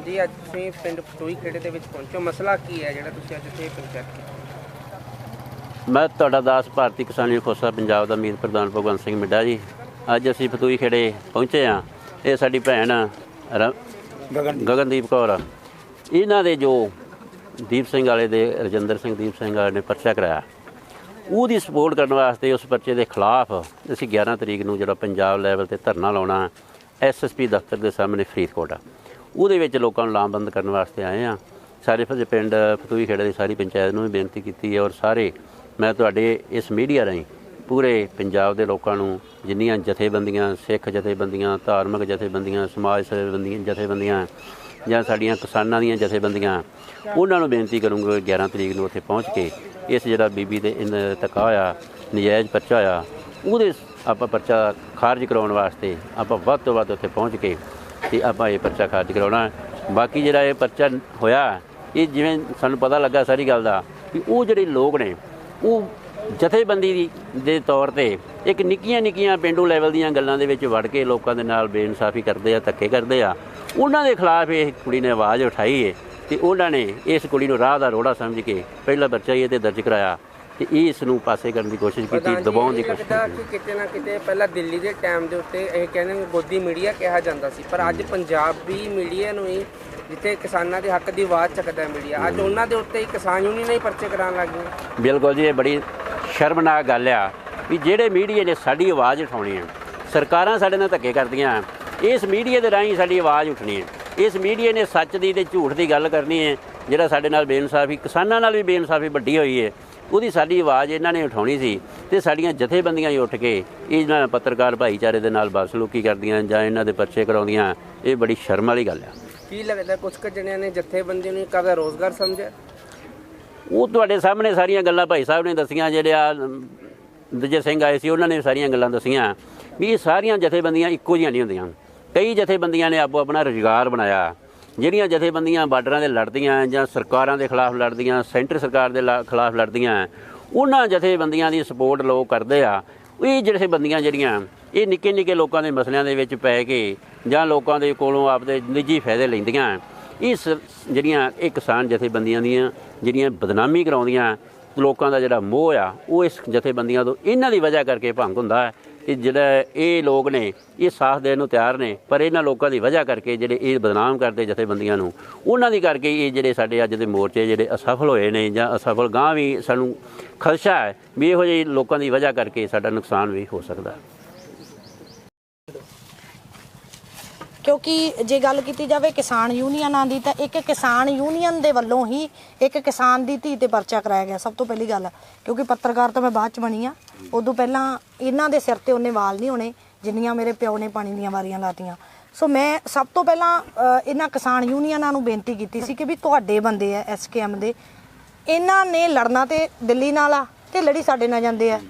ਪ੍ਰਧਾਨ ਜੀ ਅੱਜ ਤੁਸੀਂ ਪਿੰਡ ਫਟੋਈ ਖੇੜੇ ਦੇ ਵਿੱਚ ਪਹੁੰਚੋ। ਮਸਲਾ ਕੀ ਹੈ ਜਿਹੜਾ ਤੁਸੀਂ ਅੱਜ ਇੱਥੇ ਕੀਤੀ? ਮੈਂ ਤੁਹਾਡਾ ਦਾਸ ਭਾਰਤੀ ਕਿਸਾਨ ਯੂਨੀਅਨ ਖੋਸਾ ਪੰਜਾਬ ਦਾ ਮੀਤ ਪ੍ਰਧਾਨ ਭਗਵੰਤ ਸਿੰਘ ਮਿੱਡਾ ਜੀ। ਅੱਜ ਅਸੀਂ ਫਤੂਈ ਖੇੜੇ ਪਹੁੰਚੇ ਆ ਇਹ ਸਾਡੀ ਭੈਣ ਗਗਨਦੀਪ ਕੌਰ ਇਹਨਾਂ ਦੇ ਜੋ ਦੀਪ ਸਿੰਘ ਵਾਲੇ ਦੇ ਰਜਿੰਦਰ ਸਿੰਘ ਦੀਪ ਸਿੰਘ ਵਾਲੇ ਨੇ ਪਰਚਾ ਕਰਾਇਆ। ਉਹਦੀ ਸਪੋਰਟ ਕਰਨ ਵਾਸਤੇ ਉਸ ਪਰਚੇ ਦੇ ਖਿਲਾਫ ਅਸੀਂ 11 ਤਰੀਕ ਨੂੰ ਜਿਹੜਾ ਪੰਜਾਬ ਲੈਵਲ ਤੇ ਧਰਨਾ ਲਾਉਣਾ ਐਸਐਸਪੀ ਦਫ਼ਤਰ ਦੇ ਸਾਹਮਣੇ ਫਰੀਦਕੋਟ ਆ। ਉਹਦੇ ਵਿੱਚ ਲੋਕਾਂ ਨੂੰ ਲਾਮਬੰਦ ਕਰਨ ਵਾਸਤੇ ਆਏ ਆ ਸਾਰੇ ਫਜੇ ਪਿੰਡ ਫਤੂਈ ਖੇੜੇ ਦੀ ਸਾਰੀ ਪੰਚਾਇਤ ਨੂੰ ਵੀ ਬੇਨਤੀ ਕੀਤੀ ਹੈ ਔਰ ਸਾਰੇ ਮੈਂ ਤੁਹਾਡੇ ਇਸ ਮੀਡੀਆ ਰਾਹੀਂ ਪੂਰੇ ਪੰਜਾਬ ਦੇ ਲੋਕਾਂ ਨੂੰ ਜਿੰਨੀਆਂ ਜਥੇਬੰਦੀਆਂ, ਸਿੱਖ ਜਥੇਬੰਦੀਆਂ, ਧਾਰਮਿਕ ਜਥੇਬੰਦੀਆਂ, ਸਮਾਜ ਸੇਵੀਆਂ ਜਥੇਬੰਦੀਆਂ ਜਾਂ ਸਾਡੀਆਂ ਕਿਸਾਨਾਂ ਦੀਆਂ ਜਥੇਬੰਦੀਆਂ, ਉਹਨਾਂ ਨੂੰ ਬੇਨਤੀ ਕਰੂੰਗਾ ਕਿ 11 ਤਰੀਕ ਨੂੰ ਉੱਥੇ ਪਹੁੰਚ ਕੇ ਇਸ ਜਿਹੜਾ ਬੀਬੀ ਦੇ ਇਨ ਤਕਾ ਹੋਇਆ ਨਜਾਇਜ਼ ਪਰਚਾ ਹੋਇਆ ਉਹਦੇ ਆਪਾਂ ਪਰਚਾ ਖਾਰਜ ਕਰਾਉਣ ਵਾਸਤੇ ਆਪਾਂ ਵੱਧ ਤੋਂ ਵੱਧ ਉੱਥੇ ਪਹੁੰਚ ਕੇ ਤੇ ਆਪਾਂ ਇਹ ਪਰਚਾ ਖਾਰਜ ਕਰਾਉਣਾ ਬਾਕੀ ਜਿਹੜਾ ਇਹ ਪਰਚਾ ਹੋਇਆ, ਇਹ ਜਿਵੇਂ ਸਾਨੂੰ ਪਤਾ ਲੱਗਾ ਸਾਰੀ ਗੱਲ ਦਾ ਕਿ ਉਹ ਜਿਹੜੇ ਲੋਕ ਨੇ, ਉਹ ਜਥੇਬੰਦੀ ਦੀ ਦੇ ਤੌਰ ਤੇ ਇੱਕ ਨਿੱਕੀਆਂ ਨਿੱਕੀਆਂ ਪਿੰਡੂ ਲੈਵਲ ਦੀਆਂ ਗੱਲਾਂ ਦੇ ਵਿੱਚ ਵੜ ਕੇ ਲੋਕਾਂ ਦੇ ਨਾਲ ਬੇਇਨਸਾਫੀ ਕਰਦੇ ਆ, ਧੱਕੇ ਕਰਦੇ ਆ। ਉਹਨਾਂ ਦੇ ਖਿਲਾਫ ਇਹ ਕੁੜੀ ਨੇ ਆਵਾਜ਼ ਉਠਾਈ ਹੈ ਤੇ ਉਹਨਾਂ ਨੇ ਇਸ ਕੁੜੀ ਨੂੰ ਰਾਹ ਦਾ ਰੋੜਾ ਸਮਝ ਕੇ ਪਹਿਲਾ ਬੱਚਾ ਹੀ ਇਹਦੇ ਦਰਜ ਕਰਾਇਆ। ਤੇ ਇਸ ਨੂੰ ਪਾਸੇ ਕਰਨ ਦੀ ਕੋਸ਼ਿਸ਼ ਕੀਤੀ ਦਬਾਉਣ ਦੀ ਇਹ ਕੋਸ਼ਿਸ਼ ਕੀਤੀ। ਕਿ ਕਿਤੇ ਨਾ ਕਿਤੇ ਪਹਿਲਾਂ ਦਿੱਲੀ ਦੇ ਟਾਈਮ ਦੇ ਉੱਤੇ ਇਹ ਕਹਿੰਦੇ ਨੇ ਗੋਦੀ ਮੀਡੀਆ ਕਿਹਾ ਜਾਂਦਾ ਸੀ ਪਰ ਅੱਜ ਪੰਜਾਬੀ ਮੀਡੀਆ ਨੂੰ ਹੀ ਜਿੱਥੇ ਕਿਸਾਨਾਂ ਦੇ ਹੱਕ ਦੀ ਆਵਾਜ਼ ਚੱਕਦਾ ਹੈ ਮੀਡੀਆ ਅੱਜ ਉਹਨਾਂ ਦੇ ਉੱਤੇ ਹੀ ਕਿਸਾਨ ਯੂਨੀਅਨ ਹੀ ਪਰਚੇ ਕਰਾਉਣ ਲੱਗ ਗਏ। ਬਿਲਕੁਲ ਜੀ ਇਹ ਬੜੀ ਸ਼ਰਮਨਾਕ ਗੱਲ ਆ ਵੀ ਜਿਹੜੇ ਮੀਡੀਆ ਨੇ ਸਾਡੀ ਆਵਾਜ਼ ਉਠਾਉਣੀ ਹੈ ਸਰਕਾਰਾਂ ਸਾਡੇ ਨਾਲ ਧੱਕੇ ਕਰਦੀਆਂ ਇਸ ਮੀਡੀਆ ਦੇ ਰਾਹੀਂ ਸਾਡੀ ਆਵਾਜ਼ ਉੱਠਣੀ ਹੈ ਇਸ ਮੀਡੀਆ ਨੇ ਸੱਚ ਦੀ ਤੇ ਝੂਠ ਦੀ ਗੱਲ ਕਰਨੀ ਹੈ ਜਿਹੜਾ ਸਾਡੇ ਨਾਲ ਬੇਇਨਸਾਫੀ ਕਿਸਾਨਾਂ ਨਾਲ ਵੀ ਬੇਇਨਸਾਫੀ ਵੱਡੀ ਹੋਈ ਹੈ ਉਹਦੀ ਸਾਡੀ ਆਵਾਜ਼ ਇਹਨਾਂ ਨੇ ਉਠਾਉਣੀ ਸੀ ਤੇ ਸਾਡੀਆਂ ਜਥੇਬੰਦੀਆਂ ਹੀ ਉੱਠ ਕੇ ਇਹ ਜਿਹੜਾ ਪੱਤਰਕਾਰ ਭਾਈਚਾਰੇ ਦੇ ਨਾਲ ਬਦਸਲੂਕੀ ਕਰਦੀਆਂ ਜਾਂ ਇਹਨਾਂ ਦੇ ਪਰਚੇ ਕਰਾਉਂਦੀਆਂ ਇਹ ਬੜੀ ਸ਼ਰਮ ਵਾਲੀ ਗੱਲ ਆ। ਕੀ ਲੱਗਦਾ ਕੁਝ ਕੁ ਜਣਿਆਂ ਨੇ ਜਥੇਬੰਦੀ ਨੂੰ ਕਾਹਦਾ ਰੋਜ਼ਗਾਰ ਸਮਝਿਆ? ਉਹ ਤੁਹਾਡੇ ਸਾਹਮਣੇ ਸਾਰੀਆਂ ਗੱਲਾਂ ਭਾਈ ਸਾਹਿਬ ਨੇ ਦੱਸੀਆਂ ਜਿਹੜੇ ਆ ਦਜੇ ਸਿੰਘ ਆਏ ਸੀ ਉਹਨਾਂ ਨੇ ਸਾਰੀਆਂ ਗੱਲਾਂ ਦੱਸੀਆਂ ਵੀ ਇਹ ਸਾਰੀਆਂ ਜਥੇਬੰਦੀਆਂ ਇੱਕੋ ਜਿਹੀਆਂ ਨਹੀਂ ਹੁੰਦੀਆਂ। ਕਈ ਜਥੇਬੰਦੀਆਂ ਨੇ ਆਪੋ ਆਪਣਾ ਰੁਜ਼ਗਾਰ ਬਣਾਇਆ ਜਿਹੜੀਆਂ ਜਥੇਬੰਦੀਆਂ ਬਾਰਡਰਾਂ ਦੇ ਲੜਦੀਆਂ ਜਾਂ ਸਰਕਾਰਾਂ ਦੇ ਖਿਲਾਫ ਲੜਦੀਆਂ, ਸੈਂਟਰ ਸਰਕਾਰ ਦੇ ਲਾ- ਖਿਲਾਫ ਲੜਦੀਆਂ ਉਹਨਾਂ ਜਥੇਬੰਦੀਆਂ ਦੀ ਸਪੋਰਟ ਲੋਕ ਕਰਦੇ ਆ। ਇਹ ਜਥੇਬੰਦੀਆਂ ਜਿਹੜੀਆਂ, ਇਹ ਨਿੱਕੇ ਨਿੱਕੇ ਲੋਕਾਂ ਦੇ ਮਸਲਿਆਂ ਦੇ ਵਿੱਚ ਪੈ ਕੇ ਜਾਂ ਲੋਕਾਂ ਦੇ ਕੋਲੋਂ ਆਪਦੇ ਨਿੱਜੀ ਫਾਇਦੇ ਲੈਂਦੀਆਂ ਇਹ ਸ- ਜਿਹੜੀਆਂ ਇਹ ਕਿਸਾਨ ਜਥੇਬੰਦੀਆਂ ਦੀਆਂ ਜਿਹੜੀਆਂ ਬਦਨਾਮੀ ਕਰਾਉਂਦੀਆਂ ਲੋਕਾਂ ਦਾ ਜਿਹੜਾ ਮੋਹ ਆ, ਉਹ ਇਸ ਜਥੇਬੰਦੀਆਂ ਤੋਂ ਇਹਨਾਂ ਦੀ ਵਜ੍ਹਾ ਕਰਕੇ ਭੰਗ ਹੁੰਦਾ ਹੈ ਕਿ ਜਿਹੜਾ ਇਹ ਲੋਕ ਨੇ, ਇਹ ਸਾਥ ਦੇਣ ਨੂੰ ਤਿਆਰ ਨੇ, ਪਰ ਇਹਨਾਂ ਲੋਕਾਂ ਦੀ ਵਜ੍ਹਾ ਕਰਕੇ ਜਿਹੜੇ ਇਹ ਬਦਨਾਮ ਕਰਦੇ ਜਥੇਬੰਦੀਆਂ ਨੂੰ, ਉਹਨਾਂ ਦੀ ਕਰਕੇ ਇਹ ਜਿਹੜੇ ਸਾਡੇ ਅੱਜ ਦੇ ਮੋਰਚੇ ਜਿਹੜੇ ਅਸਫਲ ਹੋਏ ਨੇ ਜਾਂ ਅਸਫਲ ਗਾਂ ਵੀ ਸਾਨੂੰ ਖਦਸ਼ਾ ਹੈ ਵੀ ਇਹੋ ਜਿਹੇ ਲੋਕਾਂ ਦੀ ਵਜ੍ਹਾ ਕਰਕੇ ਸਾਡਾ ਨੁਕਸਾਨ ਵੀ ਹੋ ਸਕਦਾ। ਹੈ ਕਿਉਂਕਿ ਜੇ ਗੱਲ ਕੀਤੀ ਜਾਵੇ ਕਿਸਾਨ ਯੂਨੀਅਨਾਂ ਦੀ, ਤਾਂ ਇੱਕ ਕਿਸਾਨ ਯੂਨੀਅਨ ਦੇ ਵੱਲੋਂ ਹੀ ਇੱਕ ਕਿਸਾਨ ਦੀ ਧੀ ਤੇ ਪਰਚਾ ਕਰਾਇਆ ਗਿਆ, ਸਭ ਤੋਂ ਪਹਿਲੀ ਗੱਲ। ਕਿਉਂਕਿ ਪੱਤਰਕਾਰ ਤਾਂ ਮੈਂ ਬਾਅਦ ਚ ਬਣੀ ਆ। ਉਦੋਂ ਪਹਿਲਾਂ ਇਹਨਾਂ ਦੇ ਸਿਰ ਤੇ ਉਹਨੇ ਵਾਲ ਨਹੀਂ ਹੋਣੇ, ਜਿੰਨੀਆਂ ਮੇਰੇ ਪਿਓ ਨੇ ਪਾਣੀ ਦੀਆਂ ਵਾਰੀਆਂ ਲਾਤੀਆਂ। ਸੋ ਮੈਂ ਸਭ ਤੋਂ ਪਹਿਲਾਂ ਇਹਨਾਂ ਕਿਸਾਨ ਯੂਨੀਅਨਾਂ ਨੂੰ ਬੇਨਤੀ ਕੀਤੀ ਸੀ ਕਿ ਵੀ ਤੁਹਾਡੇ ਬੰਦੇ ਆ ਐਸਕੇਐਮ ਦੇ। ਇਹਨਾਂ ਨੇ ਲੜਨਾ ਤੇ ਦਿੱਲੀ ਨਾਲ ਆ, ਤੇ ਲੜੀ ਸਾਡੇ ਨਾਲ ਜਾਂਦੇ ਆ।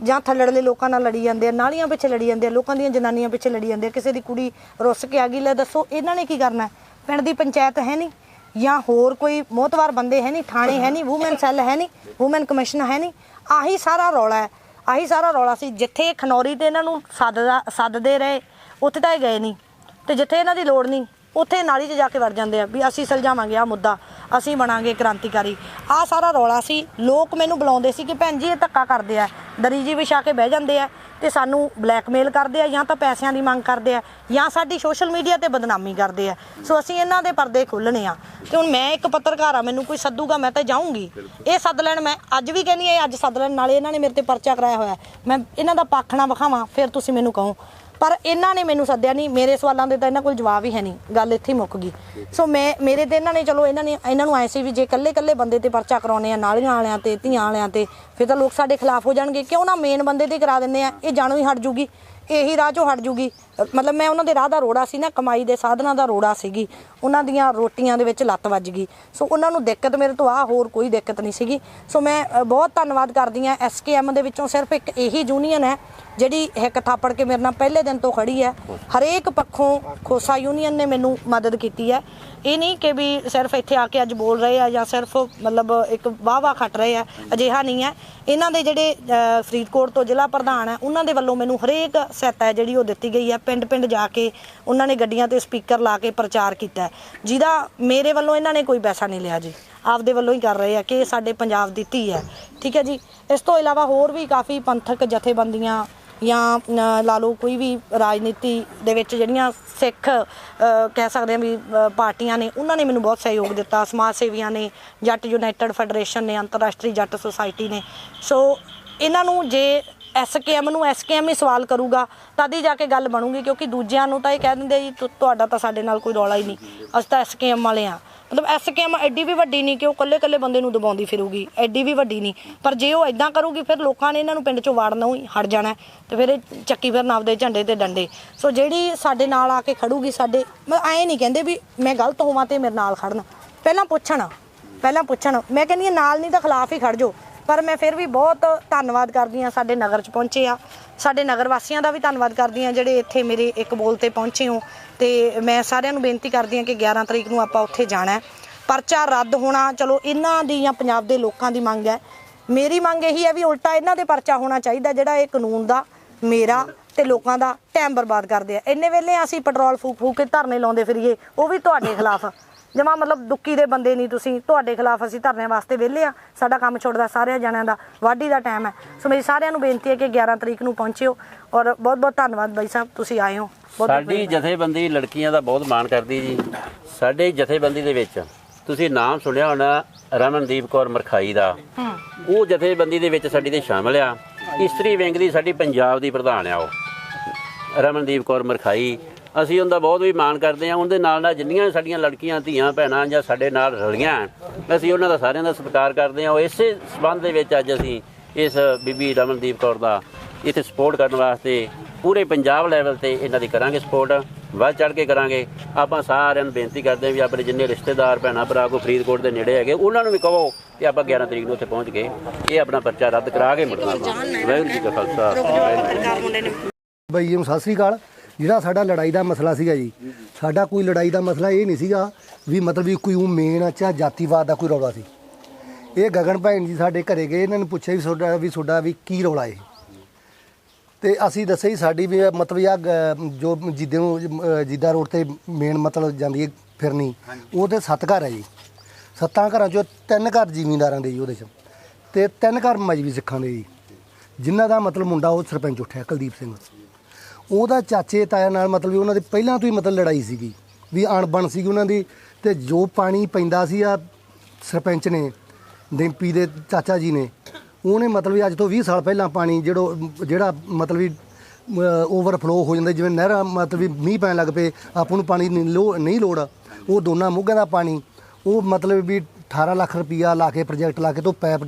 ਜਾਂ ਥੱਲੜਲੇ ਲੋਕਾਂ ਨਾਲ ਲੜੀ ਜਾਂਦੇ ਆ, ਨਾਲੀਆਂ ਪਿੱਛੇ ਲੜੀ ਜਾਂਦੇ ਆ, ਲੋਕਾਂ ਦੀਆਂ ਜਨਾਨੀਆਂ ਪਿੱਛੇ ਲੜੀ ਜਾਂਦੇ ਆ, ਕਿਸੇ ਦੀ ਕੁੜੀ ਰੁੱਸ ਕੇ ਆ ਗਈ, ਲੈ ਦੱਸੋ ਇਹਨਾਂ ਨੇ ਕੀ ਕਰਨਾ? ਪਿੰਡ ਦੀ ਪੰਚਾਇਤ ਹੈ ਨਹੀਂ ਜਾਂ ਹੋਰ ਕੋਈ ਮੋਤਵਾਰ ਬੰਦੇ ਹੈ ਨਹੀਂ, ਥਾਣੇ ਹੈ ਨਹੀਂ ਵੂਮਨ ਸੈੱਲ ਹੈ ਨਹੀਂ ਵੂਮਨ ਕਮਿਸ਼ਨ ਹੈ ਨਹੀਂ, ਆਹੀ ਸਾਰਾ ਰੌਲਾ ਹੈ। ਆਹੀ ਸਾਰਾ ਰੌਲਾ ਸੀ, ਜਿੱਥੇ ਖਨੌਰੀ ਤੇ ਇਹਨਾਂ ਨੂੰ ਸੱਦਦਾ, ਸੱਦਦੇ ਰਹੇ, ਉੱਥੇ ਤਾਂ ਇਹ ਗਏ ਨਹੀਂ। ਤੇ ਜਿੱਥੇ ਇਹਨਾਂ ਦੀ ਲੋੜ ਨਹੀਂ, ਉੱਥੇ ਨਾਲੀ 'ਚ ਜਾ ਕੇ ਵੜ ਜਾਂਦੇ ਆ, ਵੀ ਅਸੀਂ ਸੁਲਝਾਵਾਂਗੇ ਆ ਮੁੱਦਾ। ਅਸੀਂ ਬਣਾਂਗੇ ਕ੍ਰਾਂਤੀਕਾਰੀ। ਆ ਸਾਰਾ ਰੌਲਾ ਸੀ ਲੋਕ ਮੈਨੂੰ ਬੁਲਾਉਂਦੇ ਸੀ ਕਿ ਭੈਣ ਜੀ ਇਹ ਧੱਕਾ ਕਰਦੇ ਆ। ਦਰੀ ਜੀ ਵਿਛਾ ਕੇ ਬਹਿ ਜਾਂਦੇ ਆ ਤੇ ਸਾਨੂੰ ਬਲੈਕਮੇਲ ਕਰਦੇ ਆ ਜਾਂ ਤਾਂ ਪੈਸਿਆਂ ਦੀ ਮੰਗ ਕਰਦੇ ਆ ਜਾਂ ਸਾਡੀ ਸੋਸ਼ਲ ਮੀਡੀਆ ਤੇ ਬਦਨਾਮੀ ਕਰਦੇ ਆ। ਸੋ ਅਸੀਂ ਇਹਨਾਂ ਦੇ ਪਰਦੇ ਖੋਲਣੇ ਆ। ਤੇ ਹੁਣ ਮੈਂ ਇੱਕ ਪੱਤਰਕਾਰ ਆ ਮੈਨੂੰ ਕੋਈ ਸੱਦੂਗਾ ਮੈਂ ਤਾਂ ਜਾਊਂਗੀ। ਇਹ ਸੱਦ ਲੈਣ ਮੈਂ ਅੱਜ ਵੀ ਕਹਿੰਦੀ ਆ ਅੱਜ ਸੱਦ ਲੈਣ ਨਾਲੇ ਇਹਨਾਂ ਨੇ ਮੇਰੇ ਤੇ ਪਰਚਾ ਕਰਾਇਆ ਹੋਇਆ। ਮੈਂ ਇਹਨਾਂ ਦਾ ਪੱਖ ਨਾ ਵਿਖਾਵਾਂ ਫਿਰ ਤੁਸੀਂ ਮੈਨੂੰ ਕਹੋ। ਪਰ ਇਹਨਾਂ ਨੇ ਮੈਨੂੰ ਸੱਦਿਆ ਨਹੀਂ, ਮੇਰੇ ਸਵਾਲਾਂ ਦੇ ਤਾਂ ਇਹਨਾਂ ਕੋਲ ਜਵਾਬ ਹੀ ਹੈ ਨਹੀਂ, ਗੱਲ ਇੱਥੇ ਹੀ ਮੁੱਕ ਗਈ। ਸੋ ਮੈਂ, ਮੇਰੇ ਤੇ ਇਹਨਾਂ ਨੇ, ਚਲੋ ਇਹਨਾਂ ਨੇ, ਇਹਨਾਂ ਨੂੰ ਐ ਸੀ ਵੀ ਜੇ ਇਕੱਲੇ ਇਕੱਲੇ ਬੰਦੇ ਤੇ ਪਰਚਾ ਕਰਾਉਣੇ ਆ, ਨਾਲੀਆਂ ਵਾਲਿਆਂ ਤੇ, ਧੀਆਂ ਵਾਲਿਆਂ ਤੇ, ਫਿਰ ਤਾਂ ਲੋਕ ਸਾਡੇ ਖਿਲਾਫ ਹੋ ਜਾਣਗੇ। ਕਿਉਂ ਨਾ ਮੇਨ ਬੰਦੇ ਤੇ ਕਰਾ ਦਿੰਦੇ ਆ, ਇਹ ਜਾਣੋ ਹੀ ਹਟ ਜੂਗੀ, ਇਹੀ ਰਾਹ ਚੋਂ ਹਟ ਜੂਗੀ। ਮਤਲਬ ਮੈਂ ਉਹਨਾਂ ਦੇ ਰਾਹ ਦਾ ਰੋੜਾ ਸੀ ਨਾ, ਕਮਾਈ ਦੇ ਸਾਧਨਾਂ ਦਾ ਰੋੜਾ ਸੀਗੀ। ਉਹਨਾਂ ਦੀਆਂ ਰੋਟੀਆਂ ਦੇ ਵਿੱਚ ਲੱਤ ਵੱਜ ਗਈ। ਸੋ ਉਹਨਾਂ ਨੂੰ ਦਿੱਕਤ ਮੇਰੇ ਤੋਂ ਆ ਹੋਰ ਕੋਈ ਦਿੱਕਤ ਨਹੀਂ ਸੀਗੀ। ਸੋ ਮੈਂ ਬਹੁਤ ਧੰਨਵਾਦ ਕਰਦੀ ਆ ਐਸਕੇਐਮ ਦੇ ਵਿੱਚੋਂ। ਸਿਰਫ ਇੱਕ ਇਹੀ ਯੂਨੀਅਨ ਹੈ, ਜਿਹੜੀ ਹਿੱਕ ਥਾਪੜ ਕੇ ਮੇਰੇ ਨਾਲ ਪਹਿਲੇ ਦਿਨ ਤੋਂ ਖੜੀ ਹੈ। ਹਰੇਕ ਪੱਖੋਂ ਖੋਸਾ ਯੂਨੀਅਨ ਨੇ ਮੈਨੂੰ ਮਦਦ ਕੀਤੀ ਹੈ। ਇਹ ਨਹੀਂ ਕਿ ਵੀ ਸਿਰਫ ਇੱਥੇ ਆ ਕੇ ਅੱਜ ਬੋਲ ਰਹੇ ਆ ਜਾਂ ਸਿਰਫ ਮਤਲਬ ਇੱਕ ਵਾਹ ਵਾਹ ਖੱਟ ਰਹੇ ਆ, ਅਜਿਹਾ ਨਹੀਂ ਹੈ। ਇਹਨਾਂ ਦੇ ਜਿਹੜੇ ਫਰੀਦਕੋਟ ਤੋਂ ਜ਼ਿਲ੍ਹਾ ਪ੍ਰਧਾਨ ਹੈ, ਉਹਨਾਂ ਦੇ ਵੱਲੋਂ ਮੈਨੂੰ ਹਰੇਕ ਸਹਾਇਤਾ ਹੈ ਜਿਹੜੀ ਉਹ ਦਿੱਤੀ ਗਈ ਹੈ। ਪਿੰਡ ਪਿੰਡ ਜਾ ਕੇ ਉਹਨਾਂ ਨੇ ਗੱਡੀਆਂ ਤੇ ਸਪੀਕਰ ਲਾ ਕੇ ਪ੍ਰਚਾਰ ਕੀਤਾ ਜਿਹਦਾ ਮੇਰੇ ਵੱਲੋਂ ਇਹਨਾਂ ਨੇ ਕੋਈ ਪੈਸਾ ਨਹੀਂ ਲਿਆ ਜੀ। ਆਪਦੇ ਵੱਲੋਂ ਹੀ ਕਰ ਰਹੇ ਆ ਕਿ ਇਹ ਸਾਡੇ ਪੰਜਾਬ ਦੀ ਧੀ ਹੈ। ਠੀਕ ਹੈ ਜੀ? ਇਸ ਤੋਂ ਇਲਾਵਾ ਹੋਰ ਵੀ ਕਾਫੀ ਪੰਥਕ ਜਥੇਬੰਦੀਆਂ ਜਾਂ ਲਾ ਲਓ ਕੋਈ ਵੀ ਰਾਜਨੀਤੀ ਦੇ ਵਿੱਚ ਜਿਹੜੀਆਂ ਸਿੱਖ ਕਹਿ ਸਕਦੇ ਆ ਵੀ ਪਾਰਟੀਆਂ ਨੇ, ਉਹਨਾਂ ਨੇ ਮੈਨੂੰ ਬਹੁਤ ਸਹਿਯੋਗ ਦਿੱਤਾ। ਸਮਾਜ ਸੇਵੀਆਂ ਨੇ, ਜੱਟ ਯੂਨਾਈਟਿਡ ਫੈਡਰੇਸ਼ਨ ਨੇ, ਅੰਤਰਰਾਸ਼ਟਰੀ ਜੱਟ ਸੁਸਾਇਟੀ ਨੇ। ਸੋ, ਇਹਨਾਂ ਨੂੰ ਜੇ ਐਸਕੇਐਮ ਨੂੰ ਐਸਕੇਐਮ ਹੀ ਸਵਾਲ ਕਰੂਗਾ, ਤਦ ਹੀ ਜਾ ਕੇ ਗੱਲ ਬਣੂਗੀ, ਕਿਉਂਕਿ ਦੂਜਿਆਂ ਨੂੰ ਤਾਂ ਇਹ ਕਹਿ ਦਿੰਦੇ ਜੀ, ਤੁ- ਤੁਹਾਡਾ ਤਾਂ ਸਾਡੇ ਨਾਲ ਕੋਈ ਰੌਲਾ ਹੀ ਨਹੀਂ। ਅਸੀਂ ਤਾਂ ਐਸਕੇਐਮ ਵਾਲੇ ਆ ਮਤਲਬ ਐਸਕੇਐਮ ਐਡੀ ਵੀ ਵੱਡੀ ਨਹੀਂ ਕਿ ਉਹ ਕੱਲੇ ਕੱਲੇ ਬੰਦੇ ਨੂੰ ਦਬਾਉਂਦੀ ਫਿਰੂਗੀ। ਐਡੀ ਵੀ ਵੱਡੀ ਨਹੀਂ। ਪਰ ਜੇ ਉਹ ਇਦਾਂ ਕਰੂਗੀ, ਫਿਰ ਲੋਕਾਂ ਨੇ ਇਹਨਾਂ ਨੂੰ ਪਿੰਡ ਚੋਂ ਵਾੜਨਾ ਹੀ, ਹਟ ਜਾਣਾ ਹੈ। ਤੇ ਫਿਰ ਇਹ ਚੱਕੀ ਫਿਰ ਆਪਦੇ ਝੰਡੇ ਤੇ ਡੰਡੇ। ਸੋ ਜਿਹੜੀ ਸਾਡੇ ਨਾਲ ਆ ਕੇ ਖੜੂਗੀ ਸਾਡੇ, ਮੈਂ ਐਂ ਨਹੀਂ ਕਹਿੰਦੇ ਵੀ ਮੈਂ ਗਲਤ ਹੋਵਾਂ ਤੇ ਮੇਰੇ ਨਾਲ ਖੜਨ। ਪਹਿਲਾਂ ਪੁੱਛਣ ਪਹਿਲਾਂ ਪੁੱਛਣ। ਮੈਂ ਕਹਿੰਦੀ ਹਾਂ, ਨਾਲ ਨਹੀਂ ਤਾਂ ਖਿਲਾਫ ਹੀ ਖੜ ਜਾਓ। ਪਰ ਮੈਂ ਫਿਰ ਵੀ ਬਹੁਤ ਧੰਨਵਾਦ ਕਰਦੀ ਹਾਂ ਸਾਡੇ ਨਗਰ 'ਚ ਪਹੁੰਚੇ ਆ ਸਾਡੇ ਨਗਰ ਵਾਸੀਆਂ ਦਾ ਵੀ ਧੰਨਵਾਦ ਕਰਦੀ ਹਾਂ ਜਿਹੜੇ ਇੱਥੇ ਮੇਰੇ ਇੱਕ ਬੋਲ ਤੇ ਪਹੁੰਚੇ ਹੋ। ਤੇ ਮੈਂ ਸਾਰਿਆਂ ਨੂੰ ਬੇਨਤੀ ਕਰਦੀ ਹਾਂ ਕਿ 11 ਤਰੀਕ ਨੂੰ ਆਪਾਂ ਉੱਥੇ ਜਾਣਾ ਪਰਚਾ ਰੱਦ ਹੋਣਾ, ਚਲੋ ਇਹਨਾਂ ਦੀ ਜਾਂ ਪੰਜਾਬ ਦੇ ਲੋਕਾਂ ਦੀ ਮੰਗ ਹੈ। ਮੇਰੀ ਮੰਗ ਇਹੀ ਹੈ ਵੀ ਉਲਟਾ ਇਹਨਾਂ ਦੇ ਪਰਚਾ ਹੋਣਾ ਚਾਹੀਦਾ ਜਿਹੜਾ ਇਹ ਕਾਨੂੰਨ ਦਾ, ਮੇਰਾ ਤੇ ਲੋਕਾਂ ਦਾ, ਟਾਈਮ ਬਰਬਾਦ ਕਰਦੇ ਆ। ਇੰਨੇ ਵੇਲੇ ਅਸੀਂ ਪੈਟਰੋਲ ਫੂਕ ਫੂਕ ਕੇ ਧਰਨੇ ਲਾਉਂਦੇ ਫਿਰੀਏ, ਉਹ ਵੀ ਤੁਹਾਡੇ ਖਿਲਾਫ। ਜਮਾ ਮਤਲਬ ਦੁੱਕੀ ਦੇ ਬੰਦੇ ਨਹੀਂ ਤੁਸੀਂ। ਤੁਹਾਡੇ ਖਿਲਾਫ ਅਸੀਂ ਧਰਨੇ ਵਾਸਤੇ ਵਿਹਲੇ ਆ। ਸਾਡਾ ਕੰਮ ਛੁੱਟਦਾ ਸਾਰਿਆਂ ਜਣਿਆਂ ਦਾ। ਵਾਢੀ ਦਾ ਟਾਈਮ ਹੈ। ਸੋ ਮੇਰੀ ਸਾਰਿਆਂ ਨੂੰ ਬੇਨਤੀ ਹੈ ਕਿ 11 ਤਰੀਕ ਨੂੰ ਪਹੁੰਚਿਓ। ਔਰ ਬਹੁਤ ਬਹੁਤ ਧੰਨਵਾਦ ਬਾਈ ਸਾਹਿਬ ਤੁਸੀਂ ਆਏ ਹੋ। ਸਾਡੀ ਜਥੇਬੰਦੀ ਲੜਕੀਆਂ ਦਾ ਬਹੁਤ ਮਾਣ ਕਰਦੀ ਜੀ। ਸਾਡੇ ਜਥੇਬੰਦੀ ਦੇ ਵਿੱਚ ਤੁਸੀਂ ਨਾਮ ਸੁਣਿਆ ਹੋਣਾ ਰਮਨਦੀਪ ਕੌਰ ਮਰਖਾਈ ਦਾ। ਉਹ ਜਥੇਬੰਦੀ ਦੇ ਵਿੱਚ ਸਾਡੀ ਦੇ ਸ਼ਾਮਲ ਆ। ਇਸਤਰੀ ਵਿੰਗ ਦੀ ਸਾਡੀ ਪੰਜਾਬ ਦੀ ਪ੍ਰਧਾਨ ਆ ਉਹ। ਰਮਨਦੀਪ ਕੌਰ ਮਰਖਾਈ। ਅਸੀਂ ਉਹਦਾ ਬਹੁਤ ਵੀ ਮਾਣ ਕਰਦੇ ਹਾਂ ਉਹਦੇ ਨਾਲ ਨਾਲ ਜਿੰਨੀਆਂ ਸਾਡੀਆਂ ਲੜਕੀਆਂ ਧੀਆਂ ਭੈਣਾਂ ਜਾਂ ਸਾਡੇ ਨਾਲ ਰਲੀਆਂ ਅਸੀਂ ਉਹਨਾਂ ਦਾ ਸਾਰਿਆਂ ਦਾ ਸਤਿਕਾਰ ਕਰਦੇ ਹਾਂ। ਉਹ ਇਸੇ ਸਬੰਧ ਦੇ ਵਿੱਚ ਅੱਜ ਅਸੀਂ ਇਸ ਬੀਬੀ ਰਮਨਦੀਪ ਕੌਰ ਦਾ ਇੱਥੇ ਸਪੋਰਟ ਕਰਨ ਵਾਸਤੇ ਪੂਰੇ ਪੰਜਾਬ ਲੈਵਲ ਤੇ ਇਹਨਾਂ ਦੀ ਕਰਾਂਗੇ ਸਪੋਰਟ ਵੱਧ ਚੜ ਕੇ ਕਰਾਂਗੇ। ਆਪਾਂ ਸਾਰਿਆਂ ਨੂੰ ਬੇਨਤੀ ਕਰਦੇ ਹਾਂ ਵੀ ਆਪਣੇ ਜਿੰਨੇ ਰਿਸ਼ਤੇਦਾਰ ਭੈਣਾਂ ਭਰਾ ਕੋ ਫਰੀਦਕੋਟ ਦੇ ਨੇੜੇ ਹੈਗੇ ਉਹਨਾਂ ਨੂੰ ਵੀ ਕਹੋ ਕਿ ਆਪਾਂ 11 ਤਰੀਕ ਨੂੰ ਉੱਥੇ ਪਹੁੰਚ ਕੇ ਇਹ ਆਪਣਾ ਪਰਚਾ ਰੱਦ ਕਰਾ ਕੇ ਮੁੜਨਾ। ਵਾਹਿਗੁਰੂ ਜੀ ਕਾ ਖਾਲਸਾ। ਬਈ ਜੀ ਸਤਿ ਸ੍ਰੀ ਅਕਾਲ। ਜਿਹੜਾ ਸਾਡਾ ਲੜਾਈ ਦਾ ਮਸਲਾ ਸੀਗਾ ਜੀ ਸਾਡਾ ਕੋਈ ਲੜਾਈ ਦਾ ਮਸਲਾ ਇਹ ਨਹੀਂ ਸੀਗਾ ਵੀ ਮਤਲਬ ਵੀ ਕੋਈ ਉਹ ਮੇਨ ਚਾ ਜਾਤੀਵਾਦ ਦਾ ਕੋਈ ਰੌਲਾ ਸੀ। ਇਹ ਗਗਨ ਭੈਣ ਜੀ ਸਾਡੇ ਘਰੇ ਗਏ ਇਹਨਾਂ ਨੂੰ ਪੁੱਛਿਆ ਵੀ ਤੁਹਾਡਾ ਵੀ ਤੁਹਾਡਾ ਵੀ ਕੀ ਰੌਲਾ ਹੈ ਤੇ ਅਸੀਂ ਦੱਸਿਆ ਜੀ ਸਾਡੀ ਵੀ ਮਤਲਬ ਆ ਜੋ ਜਿੱਦੇ ਨੂੰ ਜਿੱਦਾ ਰੋਡ ਤੇ ਮੇਨ ਮਤਲਬ ਜਾਂਦੀ ਹੈ ਫਿਰਨੀ ਉਹ ਤੇ ਸੱਤ ਘਰ ਹੈ ਜੀ। ਸੱਤਾਂ ਘਰਾਂ ਚੋਂ ਤਿੰਨ ਘਰ ਜ਼ਿਮੀਂਦਾਰਾਂ ਦੇ ਜੀ ਉਹਦੇ ਚ। ਤੇ ਤਿੰਨ ਘਰ ਮਜਬੀ ਸਿੱਖਾਂ ਦੇ ਜੀ। ਜਿਨ੍ਹਾਂ ਦਾ ਮਤਲਬ ਮੁੰਡਾ ਉਹ ਸਰਪੰਚ ਉੱਠਿਆ ਕੁਲਦੀਪ ਸਿੰਘ। ਉਹਦਾ ਚਾਚੇ ਤਾਇਆ ਨਾਲ ਮਤਲਬ ਵੀ ਉਹਨਾਂ ਦੇ ਪਹਿਲਾਂ ਤੋਂ ਹੀ ਮਤਲਬ ਲੜਾਈ ਸੀਗੀ, ਵੀ ਅਣਬਣ ਸੀਗੀ ਉਹਨਾਂ ਦੀ ਤੇ ਜੋ ਪਾਣੀ ਪੈਂਦਾ ਸੀ ਆ ਸਰਪੰਚ ਨੇ, ਡਿੰਪੀ ਦੇ ਚਾਚਾ ਜੀ ਨੇ, ਉਹਨੇ ਮਤਲਬ ਵੀ ਅੱਜ ਤੋਂ 20 ਸਾਲ ਪਹਿਲਾਂ ਪਾਣੀ ਜਿਹੜੋ ਜਿਹੜਾ ਮਤਲਬ ਵੀ ਓਵਰਫਲੋ ਹੋ ਜਾਂਦਾ ਜਿਵੇਂ ਨਹਿਰਾਂ ਮਤਲਬ ਵੀ ਮੀਂਹ ਪੈਣ ਲੱਗ ਪਏ, ਆਪਾਂ ਨੂੰ ਪਾਣੀ ਨਹੀਂ ਲੋੜ, ਉਹ ਦੋਨਾਂ ਮੁੱਗਾਂ ਦਾ ਪਾਣੀ, ਉਹ ਮਤਲਬ ਵੀ 18 ਲੱਖ ਰੁਪਈਆ ਲਾ ਕੇ ਪ੍ਰੋਜੈਕਟ ਲਾ ਕੇ ਤੋਂ ਪੈਪ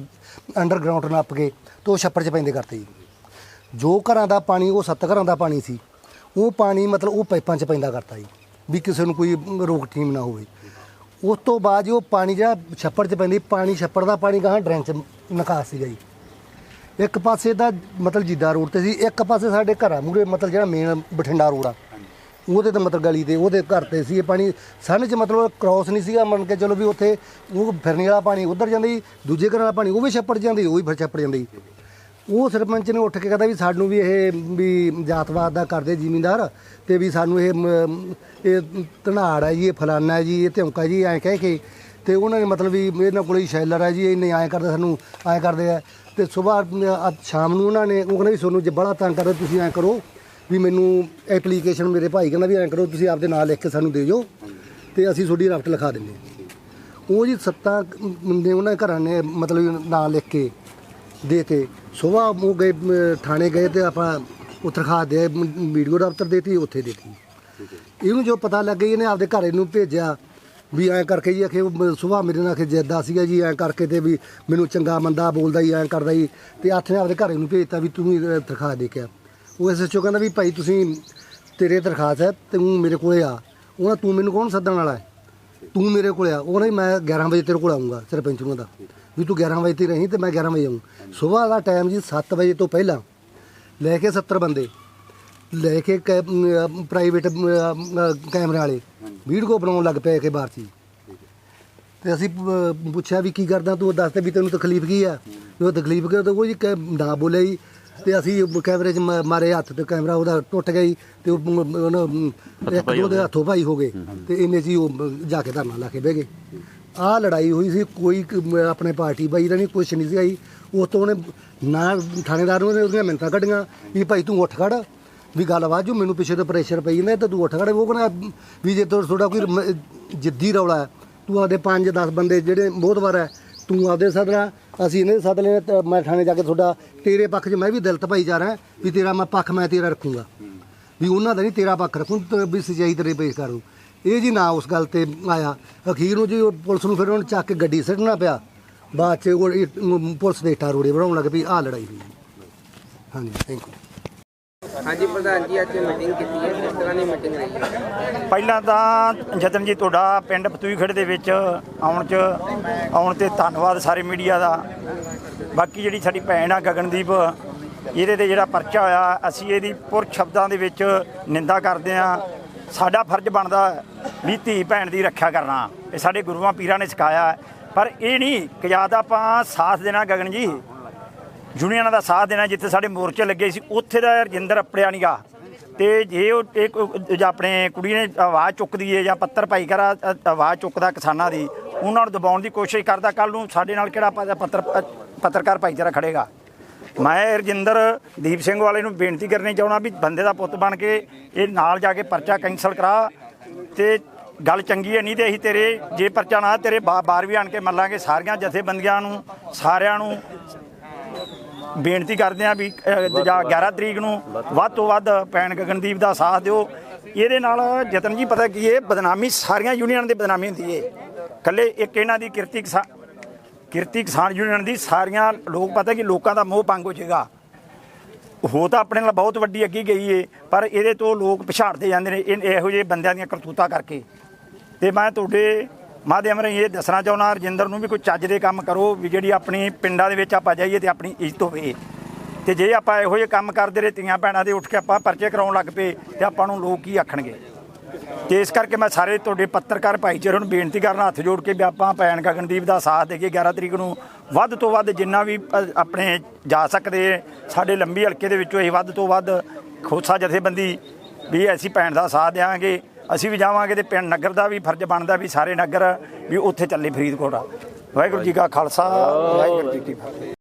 ਅੰਡਰਗਰਾਉਂਡ ਨੱਪ ਕੇ ਤੋਂ ਛੱਪੜ 'ਚ ਪੈਂਦੇ ਕਰਤੇ ਜੀ। ਜੋ ਘਰਾਂ ਦਾ ਪਾਣੀ, ਉਹ ਸੱਤ ਘਰਾਂ ਦਾ ਪਾਣੀ ਸੀ, ਉਹ ਪਾਣੀ ਮਤਲਬ ਉਹ ਪਾਈਪਾਂ 'ਚ ਪੈਂਦਾ ਕਰਤਾ ਜੀ, ਵੀ ਕਿਸੇ ਨੂੰ ਕੋਈ ਰੋਕ ਟੀਮ ਨਾ ਹੋਵੇ। ਉਸ ਤੋਂ ਬਾਅਦ ਜੀ ਉਹ ਪਾਣੀ ਜਿਹੜਾ ਛੱਪੜ 'ਚ ਪੈਂਦੀ, ਪਾਣੀ ਛੱਪੜ ਦਾ ਪਾਣੀ ਗਾਹਾਂ ਡਰੈਨ 'ਚ ਨਿਕਾਸ ਸੀਗਾ ਜੀ। ਇੱਕ ਪਾਸੇ ਦਾ ਮਤਲਬ ਜਿੱਦਾ ਰੋਡ ਤੇ ਸੀ, ਇੱਕ ਪਾਸੇ ਸਾਡੇ ਘਰਾਂ ਮੂਰੇ ਮਤਲਬ ਜਿਹੜਾ ਮੇਨ ਬਠਿੰਡਾ ਰੋਡ ਆ। ਉਹਦੇ ਤੇ ਮਤਲਬ ਗਲੀ ਤੇ ਉਹਦੇ ਘਰ ਤੇ ਸੀ ਇਹ ਪਾਣੀ। ਸਨ ਚ ਮਤਲਬ ਕ੍ਰਾਸ ਨਹੀਂ ਸੀਗਾ, ਮੰਨ ਕੇ ਚਲੋ ਵੀ ਉੱਥੇ ਉਹ ਫਿਰਨੀ ਵਾਲਾ ਪਾਣੀ ਉਧਰ ਜਾਂਦਾ ਦੂਜੇ ਘਰਾਂ ਵਾਲਾ ਪਾਣੀ ਉਹ ਵੀ ਛੱਪੜ ਜਾਂਦੀ, ਉਹ ਵੀ ਫਿਰ ਛੱਪੜ ਜਾਂਦੀ ਉਹ ਸਰਪੰਚ ਨੇ ਉੱਠ ਕੇ ਕਹਿੰਦਾ ਵੀ ਸਾਨੂੰ ਵੀ ਇਹ ਵੀ ਜਾਤਵਾਦ ਦਾ ਕਰਦੇ ਜ਼ਿਮੀਂਦਾਰ ਤੇ ਵੀ ਸਾਨੂੰ ਇਹ ਮ, ਇਹ ਧਨਾੜ ਹੈ ਜੀ ਇਹ ਫਲਾਨਾ ਹੈ ਜੀ ਇਹ ਧਮਕਾ ਜੀ ਐਂ ਕਹਿ ਕੇ। ਤੇ ਉਹਨਾਂ ਨੇ ਮਤਲਬ ਵੀ ਇਹਨਾਂ ਕੋਲੇ ਸ਼ੈਲਰ ਹੈ ਜੀ ਇਹਨੇ ਐਂ ਕਰਦੇ ਸਾਨੂੰ ਐਂ ਕਰਦੇ ਆ। ਤੇ ਸਵੇਰ ਸ਼ਾਮ ਨੂੰ ਉਹਨਾਂ ਨੇ ਉਹ ਕਹਿੰਦਾ ਵੀ ਤੁਹਾਨੂੰ ਜੇ ਬੜਾ ਤੰਗ ਕਰਦੇ ਤੁਸੀਂ ਐਂ ਕਰੋ ਵੀ ਮੈਨੂੰ ਐਪਲੀਕੇਸ਼ਨ ਮੇਰੇ ਭਾਈ ਕਹਿੰਦਾ ਵੀ ਐਂ ਕਰੋ ਤੁਸੀਂ ਆਪਦੇ ਨਾਂ ਲਿਖ ਕੇ ਸਾਨੂੰ ਦੇ ਦਿਓ ਤੇ ਅਸੀਂ ਤੁਹਾਡੀ ਰਫਟ ਲਿਖਾ ਦਿੰਦੇ ਹਾਂ। ਉਹ ਜੀ ਸੱਤਾਂ ਬੰਦੇ ਉਹਨਾਂ ਦੇ ਘਰਾਂ ਨੇ ਮਤਲਬ ਨਾਂ ਲਿਖ ਕੇ ਦੇ ਕੇ ਸਵੇਰ ਉਹ ਗਏ ਅਮ, ਥਾਣੇ ਗਏ ਤੇ ਆਪਾਂ ਉਤਰਖਾ ਦੇ ਵੀਡੀਓ ਦਫ਼ਤਰ ਦੇਤੀ ਉੱਥੇ ਦੇਤੀ ਇਹਨੂੰ ਜੋ ਪਤਾ ਲੱਗ ਗਈ ਇਹਨੇ ਆਪਦੇ ਘਰੇ ਨੂੰ ਭੇਜਿਆ ਵੀ ਐਂ ਕਰਕੇ ਜੀ ਆਖੇ ਸਵੇਰ ਮੇਰੇ ਨਾਲ ਆਖੇ ਜਿੱਦਾਂ ਸੀਗਾ ਜੀ ਐਂ ਕਰਕੇ ਤੇ ਵੀ ਮੈਨੂੰ ਚੰਗਾ ਮੰਦਾ ਬੋਲਦਾ ਜੀ ਐਂ ਕਰਦਾ ਜੀ ਤੇ ਹੱਥ ਨੇ ਆਪਦੇ ਘਰੇ ਨੂੰ ਭੇਜਤਾ ਵੀ ਤੂੰ ਹੀ ਤਰਖਾ ਦੇ ਕੇ ਆ। ਉਹ ਐਸਐਚਓ ਕਹਿੰਦਾ ਵੀ ਭਾਈ ਤੁਸੀਂ ਤੇਰੇ ਦਰਖਾਸਤ ਹੈ ਤੂੰ ਮੇਰੇ ਕੋਲੇ ਆ। ਉਹਨਾਂ ਤੂੰ ਮੈਨੂੰ ਕੌਣ ਸੱਦਣ ਵਾਲਾ ਹੈ? ਤੂੰ ਮੇਰੇ ਕੋਲ ਆ। ਉਹ ਜੀ ਮੈਂ 11 ਵਜੇ ਤੇਰੇ ਕੋਲ ਆਉਂਗਾ ਸਰਪੰਚ ਨੂੰ ਦਾ ਵੀ ਤੂੰ 11 ਵਜੇ ਤੇ ਰਹੀਂ ਤੇ ਮੈਂ 11 ਵਜੇ ਆਉਂ ਸਵੇਰ ਦਾ ਟਾਈਮ ਜੀ 7 ਵਜੇ ਤੋਂ ਪਹਿਲਾਂ ਲੈ ਕੇ 70 ਬੰਦੇ ਲੈ ਕੇ ਪ੍ਰਾਈਵੇਟ ਕੈਮਰੇ ਵਾਲੇ ਵੀਡੀਓ ਬਣਾਉਣ ਲੱਗ ਪਏ ਕਿ ਹੀ। ਤੇ ਅਸੀਂ ਪੁੱਛਿਆ ਵੀ ਕੀ ਕਰਦਾ ਤੂੰ ਦੱਸ ਤੇ ਵੀ ਤੈਨੂੰ ਤਕਲੀਫ ਕੀ ਆ? ਉਹ ਤਕਲੀਫ ਕਿ ਤਾਂ ਕੋਈ ਕ- ਨਾ ਬੋਲਿਆ ਜੀ। ਤੇ ਅਸੀਂ ਕੈਮਰੇ 'ਚ ਮਾਰੇ ਹੱਥ ਤੇ ਕੈਮਰਾ ਉਹਦਾ ਟੁੱਟ ਜੀ। ਤੇ ਉਹ ਮ- ਮ- ਉਹਨੂੰ ਇੱਕ ਪਾਈ ਦੋ ਹੋ ਦੇ ਗਏ। ਹੱਥੋਂ ਭਾਈ ਹੋ ਗਏ। ਤੇ ਇੰਨੇ ਹੀ ਉਹ ਜਾ ਕੇ ਧਰਨਾ ਲਾ ਕੇ ਬਹਿ ਗਏ। ਆਹ ਲੜਾਈ ਹੋਈ ਸੀ, ਕੋਈ ਕ- ਆਪਣੇ ਪਾਰਟੀ ਬਾਈ ਦਾ ਨਹੀਂ, ਕੁਛ ਨਹੀਂ ਸੀ ਆਈ। ਉਸ ਤੋਂ ਉਹਨੇ ਨਾ ਥਾਣੇਦਾਰ ਨੂੰ ਉਹਨੇ ਉਹਦੀਆਂ ਮਿੰਤਾਂ ਕੱਢੀਆਂ ਵੀ ਭਾਈ ਤੂੰ ਉੱਠ ਖੜ, ਵੀ ਗੱਲ ਵਾਜੂ ਮੈਨੂੰ ਪਿੱਛੇ ਤੋਂ ਪ੍ਰੈਸ਼ਰ ਪਈ ਜਾਂਦਾ, ਤਾਂ ਤੂੰ ਉੱਠ ਖੜ। ਉਹ ਕਹਿੰਦਾ ਵੀ ਜੇ ਤੁਹਾ- ਤੁਹਾਡਾ ਕੋਈ ਮ- ਜਿੱਦੀ ਰੌਲਾ ਹੈ, ਤੂੰ ਆਪਦੇ 5-10 ਬੰਦੇ ਜਿਹੜੇ ਬਹੁਤ ਵਾਰ ਹੈ, ਤੂੰ ਆਪਦੇ ਸਦਰਾ ਅਸੀਂ ਇਹਨਾਂ ਦੇ ਸੱਦ ਲੈਣੇ, ਤੇ ਮੈਂ ਥਾਣੇ ਜਾ ਕੇ ਤੁਹਾਡਾ, ਤੇਰੇ ਪੱਖ 'ਚ ਮੈਂ ਵੀ ਦਿਲ ਤਪਾਈ ਜਾ ਰਿਹਾ, ਵੀ ਤੇਰਾ ਮੈਂ ਪੱਖ ਮੈਂ ਤੇਰਾ ਰੱਖੂੰਗਾ। ਵੀ ਉਹਨਾਂ ਦਾ ਨਹੀਂ ਤੇਰਾ ਪੱਖ ਰੱਖੂੰ, ਤੇ ਵੀ ਸਚਾਈ ਤੇਰੇ ਪੇਸ਼ ਕਰੂ ਇਹ ਜੀ ਨਾ ਉਸ ਗੱਲ ਤੇ ਆਇਆ। ਅਖੀਰ ਨੂੰ ਜੀ ਉਹ ਪੁਲਿਸ ਨੂੰ ਫਿਰ ਉਹਨੂੰ ਚੱਕ ਕੇ ਗੱਡੀ ਸੱਟਣਾ ਪਿਆ। ਬਾਅਦ 'ਚ ਉਹ ਇਹ ਮ- ਪੁਲਿਸ ਦੇ ਇੱਟਾਂ ਰੋੜੇ ਬਣਾਉਣ ਲੱਗ ਪਈ ਆਹ ਲੜਾਈ ਹੋਈ। ਹਾਂਜੀ ਥੈਂਕ ਯੂ ਹਾਂਜੀ ਪ੍ਰਧਾਨ ਜੀ ਅੱਜ ਮੀਟਿੰਗ ਕੀਤੀ ਹੈ। ਕਿਸ ਤਰ੍ਹਾਂ ਦੀ ਮੀਟਿੰਗ ਰਹੀ ਹੈ? ਪਹਿਲਾਂ ਤਾਂ ਜਤਨ ਜੀ ਤੁਹਾਡਾ ਪਿੰਡ ਪਤੂਈਖੜ ਦੇ ਵਿੱਚ ਆਉਣ ਚ ਆਉਣ ਤੇ ਧੰਨਵਾਦ ਸਾਰੇ ਮੀਡੀਆ ਦਾ। ਬਾਕੀ ਜਿਹੜੀ ਸਾਡੀ ਭੈਣ ਆ ਗਗਨਦੀਪ ਇਹਦੇ ਤੇ ਜਿਹੜਾ ਪਰਚਾ ਹੋਇਆ ਅਸੀਂ ਇਹਦੀ ਪੁਰ ਸ਼ਬਦਾਂ ਦੇ ਵਿੱਚ ਨਿੰਦਾ ਕਰਦੇ ਆ ਸਾਡਾ ਫਰਜ਼ ਬਣਦਾ ਵੀ ਧੀ ਭੈਣ ਦੀ ਰੱਖਿਆ ਕਰਨਾ। ਇਹ ਸਾਡੇ ਗੁਰੂਆਂ ਪੀਰਾਂ ਨੇ ਸਿਖਾਇਆ। ਪਰ ਇਹ ਨਹੀਂ ਕਿ ਜਾਂ ਤਾਂ ਆਪਾਂ ਸਾਥ ਦੇਣਾ ਗਗਨ ਜੀ। ਯੂਨੀਅਨਾਂ ਦਾ ਸਾਥ ਦੇਣਾ, ਜਿੱਥੇ ਸਾਡੇ ਮੋਰਚੇ ਲੱਗੇ ਸੀ, ਉੱਥੇ ਦਾ ਰਜਿੰਦਰ ਅਪੜਿਆ ਨੀਗਾ। ਤੇ ਜੇ ਉਹ ਇੱਕ ਆਪਣੇ ਕੁੜੀ ਨੇ ਆਵਾਜ਼ ਚੁੱਕਦੀ ਹੈ ਜਾਂ ਪੱਤਰ ਭਾਈਕਾਰਾ ਅ- ਆਵਾਜ਼ ਚੁੱਕਦਾ ਕਿਸਾਨਾਂ ਦੀ, ਉਹਨਾਂ ਨੂੰ ਦਬਾਉਣ ਦੀ ਕੋਸ਼ਿਸ਼ ਕਰਦਾ ਕੱਲ ਨੂੰ ਸਾਡੇ ਨਾਲ ਕਿਹੜਾ ਪ- ਪੱਤਰ ਪੱਤਰਕਾਰ ਭਾਈਚਾਰਾ ਖੜੇਗਾ। ਮੈਂ ਰਜਿੰਦਰ ਦੀਪ ਸਿੰਘ ਵਾਲੇ ਨੂੰ ਬੇਨਤੀ ਕਰਨੀ ਚਾਹਣਾ ਵੀ ਬੰਦੇ ਦਾ ਪੁੱਤ ਬਣ ਕੇ ਇਹ ਨਾਲ ਜਾ ਕੇ ਪਰਚਾ ਕੈਂਸਲ ਕਰਾ ਤੇ ਗੱਲ ਚੰਗੀ ਹੈ ਨਹੀਂ ਤੇ ਅਸੀਂ ਤੇਰੇ ਜੇ ਪਰਚਾ ਨਾ ਤੇਰੇ ਬਾਹਰ ਵੀ ਆਣ ਕੇ ਮੱਲਾਂਗੇ ਸਾਰੀਆਂ ਜਥੇਬੰਦੀਆਂ ਨੂੰ ਸਾਰਿਆਂ ਨੂੰ ਬੇਨਤੀ ਕਰਦੇ ਆ ਵੀ ਅਹ, ਦੂਜਾ 11 ਤਰੀਕ ਨੂੰ ਵੱਧ ਤੋਂ ਵੱਧ ਭੈਣ ਗਗਨਦੀਪ ਦਾ ਸਾਥ ਦਿਓ। ਇਹਦੇ ਨਾਲ ਜਤਨ ਜੀ ਪਤਾ ਕੀ ਹੈ ਬਦਨਾਮੀ ਸਾਰੀਆਂ ਯੂਨੀਅਨ ਦੀ ਬਦਨਾਮੀ ਹੁੰਦੀ ਹੈ। ਕੱਲੇ ਇੱਕ ਇਹਨਾਂ ਦੀ ਕਿਰਤੀ ਕਿਰਤੀ ਕਿਸਾਨ ਯੂਨੀਅਨ ਦੀ ਸਾਰੀਆਂ ਲੋਕ ਪਤਾ ਕਿ ਲੋਕਾਂ ਦਾ ਮੋਹ ਭੰਗ ਹੋ ਜਾਏਗਾ। ਹੋ ਤਾਂ ਆਪਣੇ ਨਾਲ ਬਹੁਤ ਵੱਡੀ ਅੱਗੀ ਗਈ ਏ, ਪਰ ਇਹਦੇ ਤੋਂ ਲੋਕ ਪਛਾੜਦੇ ਜਾਂਦੇ ਨੇ, ਇਹ- ਇਹੋ ਜਿਹੇ ਬੰਦਿਆਂ ਦੀਆਂ ਕਰਤੂਤਾਂ ਕਰਕੇ। ਤੇ ਮੈਂ ਤੁਹਾਡੇ ਮਾਧਿਅਮ ਰਾਹੀਂ ਇਹ ਦੱਸਣਾ ਚਾਹੁੰਦਾ, ਰਜਿੰਦਰ ਨੂੰ ਵੀ ਕੋਈ ਚੱਜ ਦੇ ਕੰਮ ਕਰੋ, ਵੀ ਜਿਹੜੀ ਆਪਣੀ ਪਿੰਡਾਂ ਦੇ ਵਿੱਚ ਆਪਾਂ ਜਾਈਏ ਤੇ ਆਪਣੀ ਇੱਜ਼ਤ ਹੋਵੇ। ਤੇ ਜੇ ਆਪਾਂ ਇਹੋ ਜਿਹੇ ਕੰਮ ਕਰਦੇ ਰਹੇ, ਧੀਆਂ ਭੈਣਾਂ ਦੇ ਉੱਠ ਕੇ ਆਪਾਂ ਪਰਚੇ ਕਰਾਉਣ ਲੱਗ ਪਏ, ਤੇ ਆਪਾਂ ਨੂੰ ਲੋਕ ਕੀ ਆਖਣਗੇ? ਤੇ ਇਸ ਕਰਕੇ ਮੈਂ ਸਾਰੇ ਤੁਹਾਡੇ ਪੱਤਰਕਾਰ ਭਾਈਚਾਰੇ ਨੂੰ ਬੇਨਤੀ ਕਰਨਾ, ਹੱਥ ਜੋੜ ਕੇ ਵੀ ਆਪਾਂ ਭੈਣ ਗਗਨਦੀਪ ਦਾ ਸਾਥ ਦੇ ਕੇ 11 ਤਰੀਕ ਨੂੰ ਵੱਧ ਤੋਂ ਵੱਧ ਜਿੰਨਾ ਵੀ ਆਪਣੇ ਜਾ ਸਕਦੇ ਸਾਡੇ ਲੰਬੀ ਹਲਕੇ ਦੇ ਵਿੱਚੋਂ ਇਹ ਵੱਧ ਤੋਂ ਵੱਧ ਖੋਸਾ ਜਥੇਬੰਦੀ ਵੀ ਅਸੀਂ ਭੈਣ ਦਾ ਸਾਥ ਦੇਵਾਂਗੇ ਅਸੀਂ ਵੀ ਜਾਵਾਂਗੇ ਤੇ ਪਿੰਡ ਨਗਰ ਦਾ ਵੀ ਫਰਜ਼ ਬਣਦਾ ਵੀ ਸਾਰੇ ਨਗਰ ਵੀ ਉੱਥੇ ਚੱਲੇ ਫਰੀਦਕੋਟ। ਵਾਹਿਗੁਰੂ ਜੀ ਕਾ ਖਾਲਸਾ, ਵਾਹਿਗੁਰੂ ਜੀ ਕੀ ਫਤਿਹ।